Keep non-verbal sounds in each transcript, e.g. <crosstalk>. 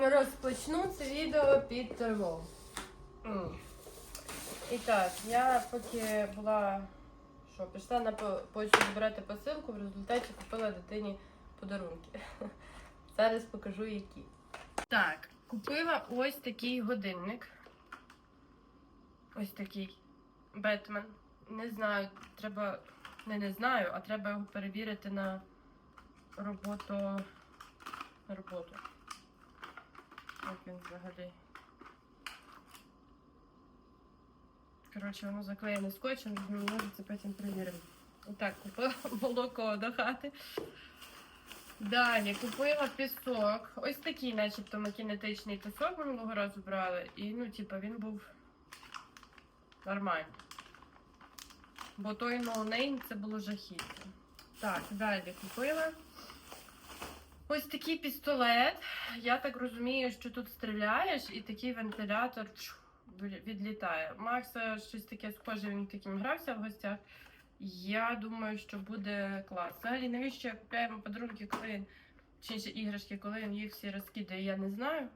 розпочну це відео під тривогу. І так, я поки була. Що, пішла на почту збирати посилку, в результаті купила дитині подарунки. <laughs> Зараз покажу які. Так, купила ось такий годинник. Ось такий Бетмен. Не знаю, треба. Не не знаю, а треба його перевірити на роботу. На роботу. Як він взагалі. Коротше, воно заклеєне скотчем, це потім перевірити. Отак, купила <laughs> молоко до хати. Далі купила пісок. Ось такий, начебто, макінетичний пісок минулого разу брали. І, ну, типа, він був нормальний. Бо той ноунейм це було жахіття. Так, далі купила. Ось такий пістолет. Я так розумію, що тут стріляєш, і такий вентилятор відлітає. Макса щось таке схоже, він таким грався в гостях. Я думаю, що буде клас. Взагалі, навіщо я купляю йому подарунки, коли він, чи інші іграшки, коли він їх всі розкидає, я не знаю.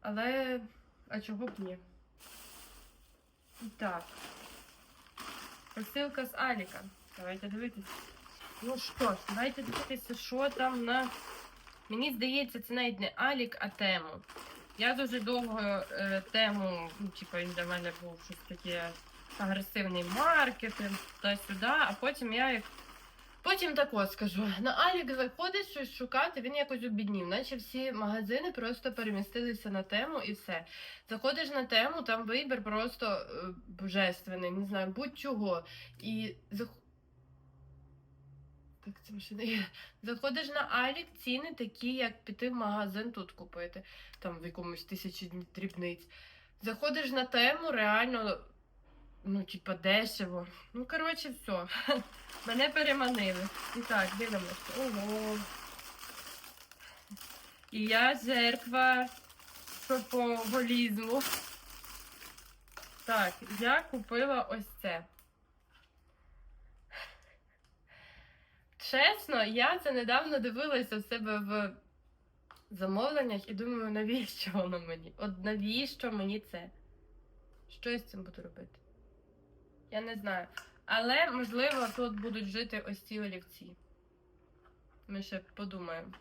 Але а чого б ні? Так. Посилка з Аліка. Давайте дивитися. Ну що ж, давайте дивитися, що там на. Мені здається, це навіть не Алік, а тему. Я дуже довго е, тему, ну, типу, він для мене був щось таке агресивний маркетинг, туди-сюди, а потім я як. Потім так от скажу, на Алік заходиш щось шукати, він якось обіднів, наче всі магазини просто перемістилися на тему і все. Заходиш на тему, там вибір просто е, божественний, не знаю, будь-чого. І Так, це машина є. Заходиш на Алік, ціни такі, як піти в магазин тут купити, там в якомусь тисячі дрібниць. Заходиш на тему, реально, ну, типа, дешево. Ну, коротше, все. <laughs> Мене переманили. І так, дивимося. Ого. І я жертва шопоголізму. Так, я купила ось це. Чесно, я це недавно дивилася в себе в замовленнях і думаю, навіщо воно мені? От навіщо мені це? Що я з цим буду робити? Я не знаю. Але, можливо, тут будуть жити ось ці олівці. Ми ще подумаємо.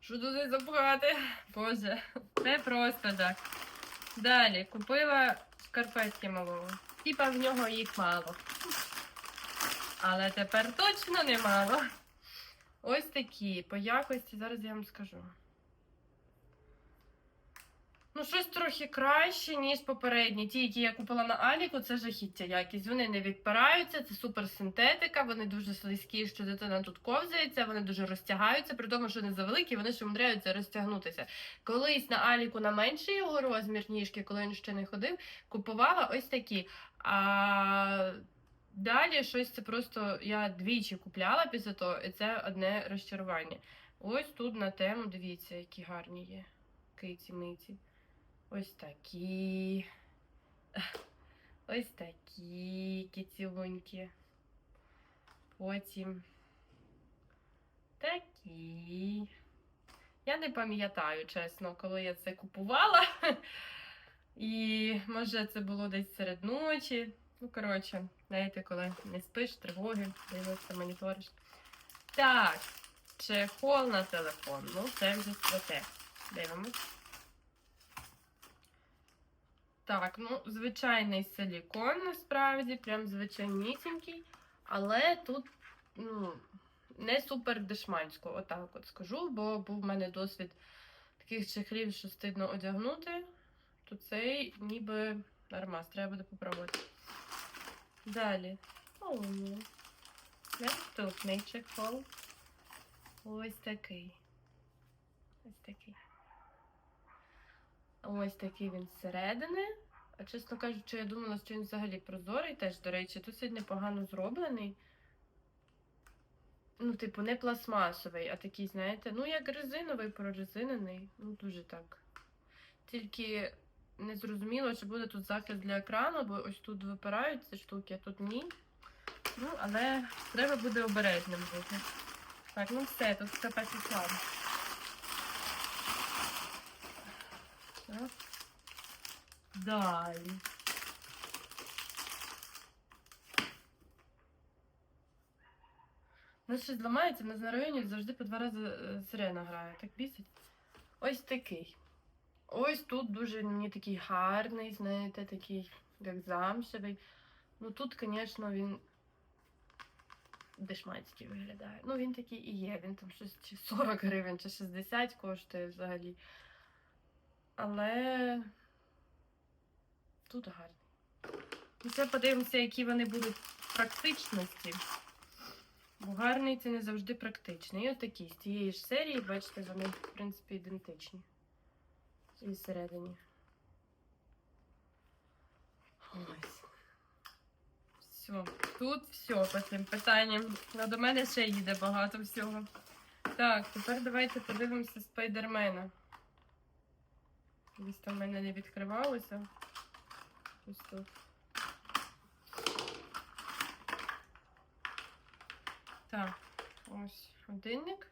Що туди запхати? Боже, це просто так. Далі купила шкарпетки малого. Типа в нього їх мало. Але тепер точно немало. Ось такі. По якості, зараз я вам скажу. Ну, щось трохи краще, ніж попередні. Ті, які я купила на Аліку, це жахіття якість. Вони не відпираються, це суперсинтетика, вони дуже слизькі, що дитина тут ковзається, вони дуже розтягаються, при тому, що вони завеликі, вони ще умудряються розтягнутися. Колись на Аліку на менший його розмір ніжки, коли він ще не ходив, купувала ось такі. А далі щось це просто я двічі купляла після того, і це одне розчарування. Ось тут на тему, дивіться, які гарні є. Киці миці. Ось такі. <laughs> Ось такі кицюньки. Потім такі. Я не пам'ятаю, чесно, коли я це купувала. <laughs> І може це було десь серед ночі. Ну, коротше, знаєте, коли не спиш, тривоги, дивишся, моніториш. Так, чехол на телефон. Ну, це вже святе. Дивимось. Так, ну, звичайний силікон насправді, прям звичайнісінький. Але тут, ну, не супер дешмансько, отак от скажу, бо був в мене досвід таких чехлів, що стидно одягнути, то цей ніби нормас, треба буде попробувати. Далі. О, наступний чехол. Ось такий. Ось такий. Ось такий він зсередини. А чесно кажучи, я думала, що він взагалі прозорий теж, до речі, досить непогано зроблений. Ну, типу, не пластмасовий, а такий, знаєте, ну, як резиновий, прорезинений. Ну, дуже так. Тільки не зрозуміло, чи буде тут захист для екрану, бо ось тут випирають ці штуки, а тут ні. Ну, але треба буде обережним бути. Так, ну все, тут все. Так. Далі. У нас щось зламається, у нас на районі завжди по два рази е, сирена грає. Так бісить. Ось такий. Ось тут дуже мені такий гарний, знаєте, такий, як замшевий. Ну тут, звісно, він дешманський виглядає. Ну, він такий і є. Він там щось чи 40 гривень, чи 60 коштує взагалі. Але тут гарний. І це подивимося, які вони будуть в практичності. Бо гарний це не завжди практичний. І отакі з цієї ж серії, бачите, вони, в принципі, ідентичні. І всередині. Ось. Все. Тут все по цим питанням. А до мене ще їде багато всього. Так, тепер давайте подивимося спайдермена. Десь там в мене не відкривалося. Ось тут. Так, ось годинник.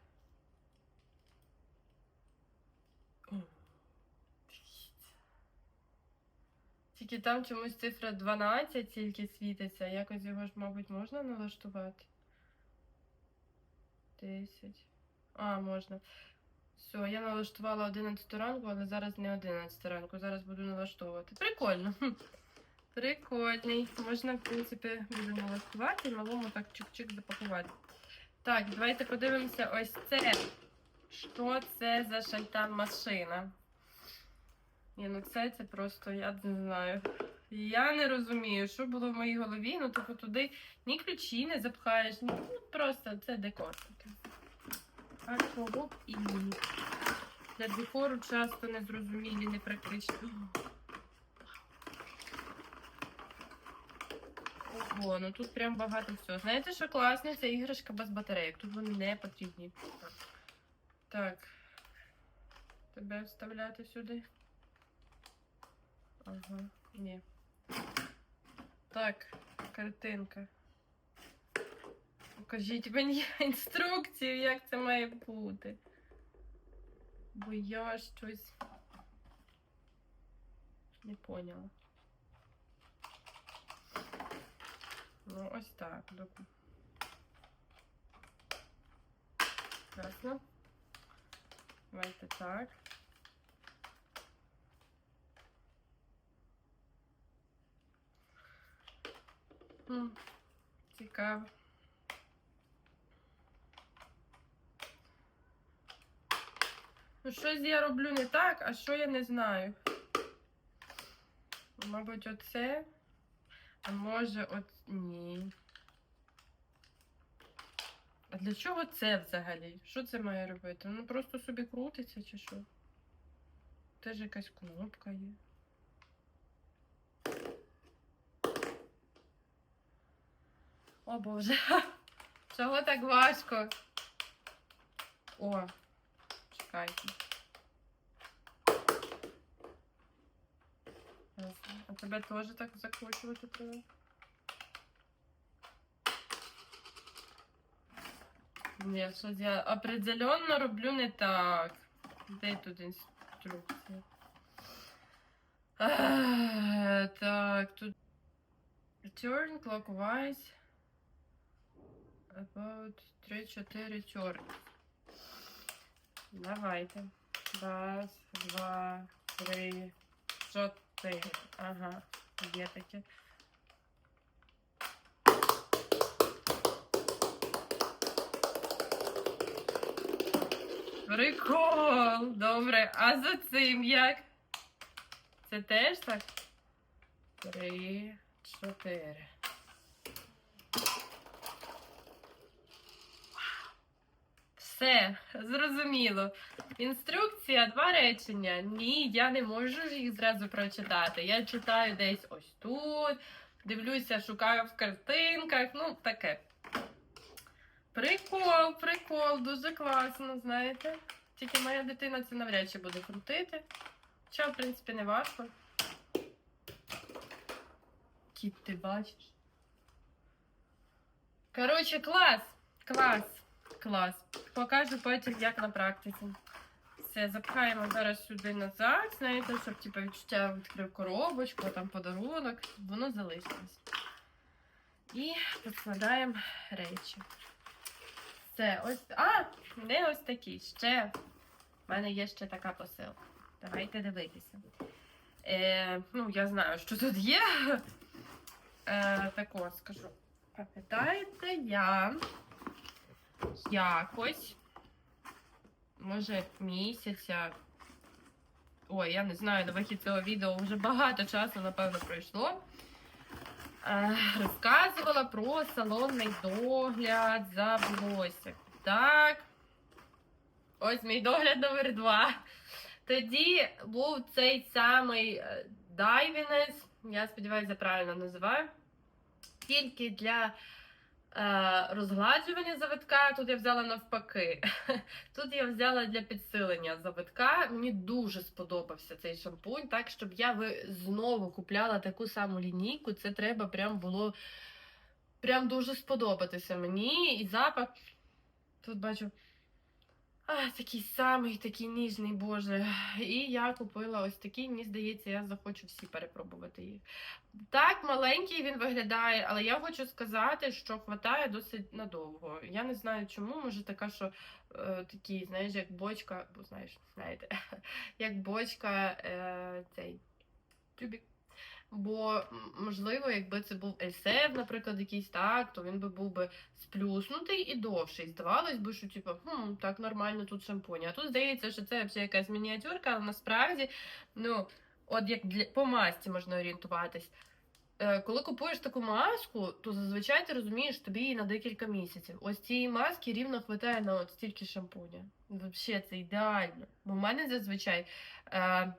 Тільки там чомусь цифра 12 тільки світиться. Якось його ж, мабуть, можна налаштувати. 10. А, можна. Все, я налаштувала 11 ранку, але зараз не 11 ранку. Зараз буду налаштовувати. Прикольно. Прикольний. Можна, в принципі, буде налаштувати і малому так чик-чик запакувати. Так, давайте подивимося ось це. Що це за шальта машина? Ні, ну це, це просто, я не знаю. Я не розумію, що було в моїй голові. Ну, типу, туди ні ключі не запхаєш, ні, ну, просто це декор. А чого б і ні. Для декору часто незрозумілі, непрактичні. Ого, ну тут прям багато всього. Знаєте, що класно? Це іграшка без батарейок. Тут вони не потрібні. Так. Тебе вставляти сюди. Ага, ні. Так, картинка. Покажіть мені <laughs> інструкцію, як це має бути. Бо я щось не поняла. Ну, ось так. Доку. Красно. Давайте так. Цікаво. Ну, щось я роблю не так, а що я не знаю. Мабуть, оце. А може, от ні. А для чого це взагалі? Що це має робити? Ну просто собі крутиться чи що? Теж якась кнопка є. О Боже. <laughs> Чого так важко? О, чекайте. Ясно. А тебе теж так закручувати треба? Ні, щось я определенно роблю не так. Де тут інструкція? А, так, тут turn clockwise About 3-4 turn. Давайте. Раз, два, три, чотири. Ага, є таке. Прикол! Добре, а за цим як? Це теж так? Три, чотири. Все, зрозуміло. Інструкція, два речення. Ні, я не можу їх зразу прочитати. Я читаю десь ось тут, дивлюся, шукаю в картинках, ну таке. Прикол, прикол, дуже класно, знаєте. Тільки моя дитина це навряд чи буде крутити. Хоча, в принципі, не важко. Кіт, ти бачиш? Коротше, клас! Клас! Клас. Покажу потім, як на практиці. Все, запхаємо зараз сюди назад, знаєте, щоб типу, відчуття відкрив коробочку, там подарунок, воно залишилось. І поскладаємо речі. Це ось. А! Не ось такі. Ще. В мене є ще така посилка. Давайте дивитися. Е, ну, я знаю, що тут є. Е, так от скажу. Пам'ятаєте, я якось, може, місяця. Ой, я не знаю, на вихід цього відео вже багато часу, напевно, пройшло. Е, розказувала про салонний догляд за волоссям. Так. Ось мій догляд номер два. Тоді був цей самий е, Дайвінес, я сподіваюся, правильно називаю. Тільки для розгладжування завитка. Тут я взяла навпаки. <laughs> Тут я взяла для підсилення завитка. Мені дуже сподобався цей шампунь. Так, щоб я знову купляла таку саму лінійку, це треба прям було прям дуже сподобатися мені. І запах. Тут бачу. А, такий самий, такий ніжний, боже. І я купила ось такий, мені здається, я захочу всі перепробувати їх. Так, маленький він виглядає, але я хочу сказати, що хватає досить надовго. Я не знаю чому, може така, що е, такі, знаєш, як бочка, бо знаєш, знаєте, <laughs> як бочка е, цей тюбік. Бо, можливо, якби це був ельсев, наприклад, якийсь так, то він би був би сплюснутий і довший. Здавалось би, що типу, хм, так нормально тут шампунь. А тут здається, що це взагалі якась мініатюрка, але насправді, ну, от як для по масці можна орієнтуватись. Е, коли купуєш таку маску, то зазвичай ти розумієш, тобі її на декілька місяців. Ось цієї маски рівно хватає на от стільки шампуня. Взагалі, це ідеально. Бо в мене зазвичай. Е,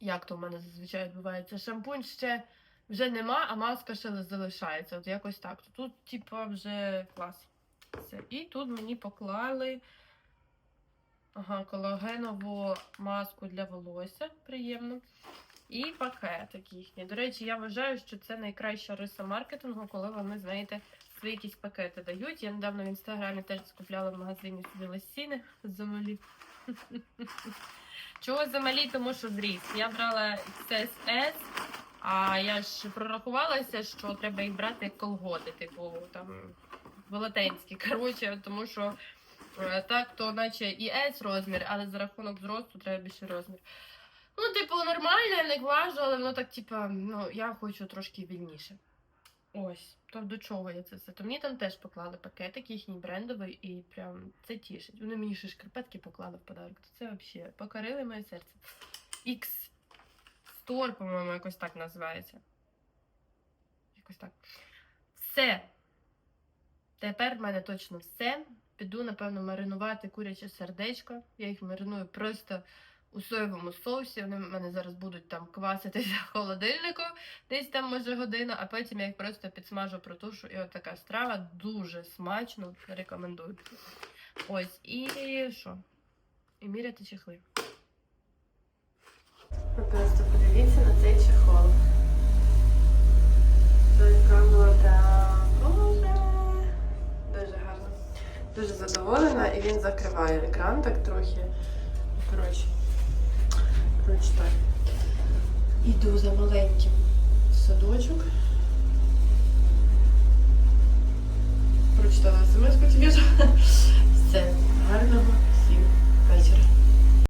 як то в мене зазвичай відбувається? Шампунь ще вже нема, а маска ще залишається. От якось так. Тут, типа, вже клас. Все. І тут мені поклали ага, колагенову маску для волосся. Приємно. І пакетик їхній. До речі, я вважаю, що це найкраща риса маркетингу, коли вони, знаєте, свої якісь пакети дають. Я недавно в інстаграмі теж скупляла в магазині собі лосіни замалі. <laughs> Чого замалі? Тому що зріс. Я брала XSS, а я ж прорахувалася, що треба їх брати як колготи, типу там велетенські. <laughs> Коротше, тому що е, так, то наче і S розмір, але за рахунок зросту треба більше розмір. Ну, типу, нормально, я не важу, але воно так, типу, ну, я хочу трошки вільніше. Ось, то до чого я це все? То мені там теж поклали пакетик їхній брендовий, і прям це тішить. Вони мені ще шкарпетки поклали в подарок. То це взагалі покорили моє серце. X Store, по-моєму, якось так називається. Якось так. Все. Тепер в мене точно все. Піду, напевно, маринувати куряче сердечко. Я їх мариную просто у соєвому соусі. Вони в мене зараз будуть там кваситися в холодильнику, десь там може година, а потім я їх просто підсмажу протушу. І от така страва дуже смачно. Рекомендую. Ось, і що? І міряти чехли. Ви просто подивіться на цей чехол. Така вода. Боже. Дуже гарно. Дуже задоволена, і він закриває екран так трохи. Коротше. Коротше. Іду за маленьким садочок. Прочитала смс-ку тобі. <laughs> Все. Гарного всім вечора.